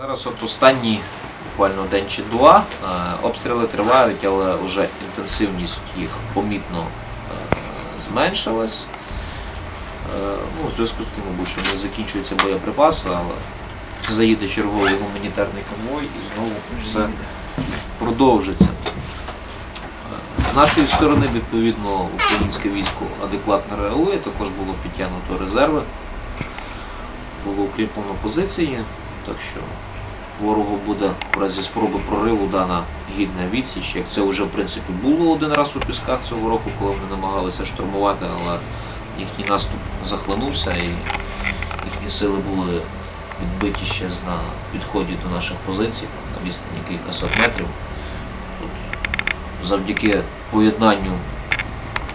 Зараз от останній буквально день чи два е, обстріли тривають, але вже інтенсивність їх помітно е, зменшилась. Е, Ну, у зв'язку з тим, що не закінчуються боєприпаси, але заїде черговий гуманітарний конвой і знову все продовжиться. З нашої сторони, відповідно, українське військо адекватно реагує, також було підтягнуто резерви, було укріплено позиції, так що ворогу буде в разі спроби прориву дана гідна відсіч, як це вже в принципі було один раз у пісках цього року, коли вони намагалися штурмувати, але їхній наступ захлинувся і їхні сили були відбиті ще на підході до наших позицій на відстані кількасот метрів. Тут завдяки поєднанню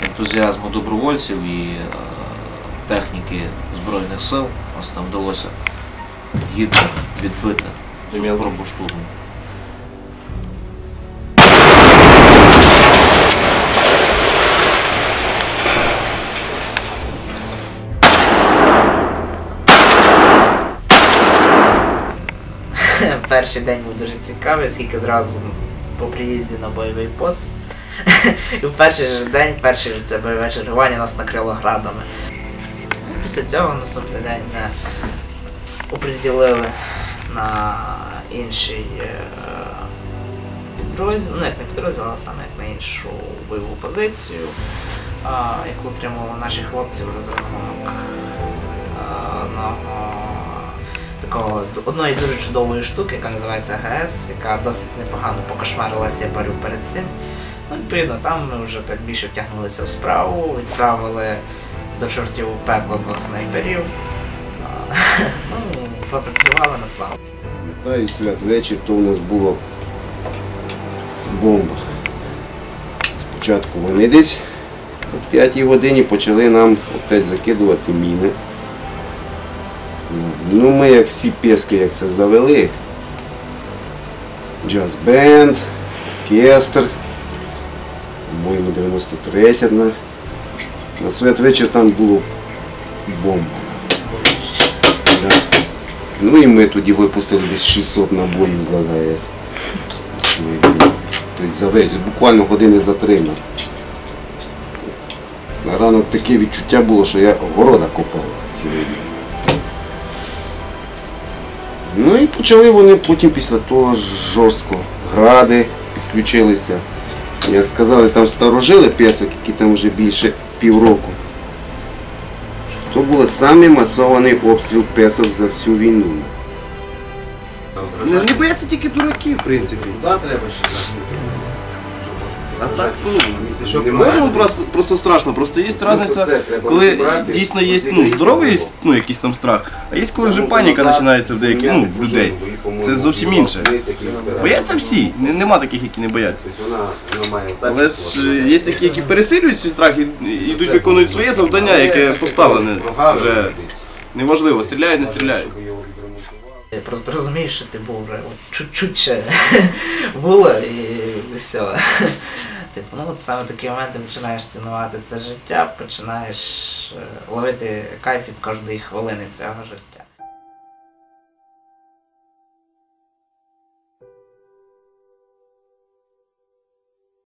ентузіазму добровольців і е, техніки Збройних сил нас нам вдалося гідно відбити цю спробу штурму. Перший день був дуже цікавий, оскільки зразу по приїзді на бойовий пост. І в перший же день, перше ж це бойове чергування нас накрило градами. Після цього наступний день не оприділили на інший е, підрозділ, ну як не підрозділ, а саме як на іншу бойову позицію, яку отримали наші хлопці в розрахунок одного такого одної дуже чудової штуки, яка називається АГС, яка досить непогано покошмарилася я парю перед цим. Ну, відповідно, там ми вже так більше втягнулися в справу, відправили до чортів пекло двох снайперів. Ну, на славу. Пам'ятаю святвечір, то у нас було бомба. Спочатку вони десь о 5 годині почали нам опять закидувати міни. Ну, ми як всі пески, як це завели. Джаз-бенд, оркестр, по-моєму, 93 на, на святвечір там було бомба. Ну і ми тоді випустили десь 600 набоїв за ГС. Тобто за вечір, буквально години за три. ну. На ранок таке відчуття було, що я города копав цілий день. Ну і почали вони потім після того жорстко. Гради підключилися. Як сказали, там старожили песок, які там вже більше півроку. То був самий масований обстріл песок за всю війну. Не, не бояться тільки дураки, в принципі. Куди треба ще А так, ну, кожному просто, просто страшно. Просто є це різниця, треба коли розібрати, дійсно є ну, здоровий є, ну, якийсь там страх, а є коли вже паніка починається в деяких ну, в людей. Це зовсім інше. Бояться всі, не- нема таких, які не бояться. Але ж е, є такі, які пересилюють цей страх і і йдуть виконують своє завдання, яке поставлене вже неважливо, стріляють, не стріляють. Я просто розумієш, що ти був вже от чуть-чуть ще було і все. Типу, ну от саме такі моменти починаєш цінувати це життя, починаєш е, ловити кайф від кожної хвилини цього життя.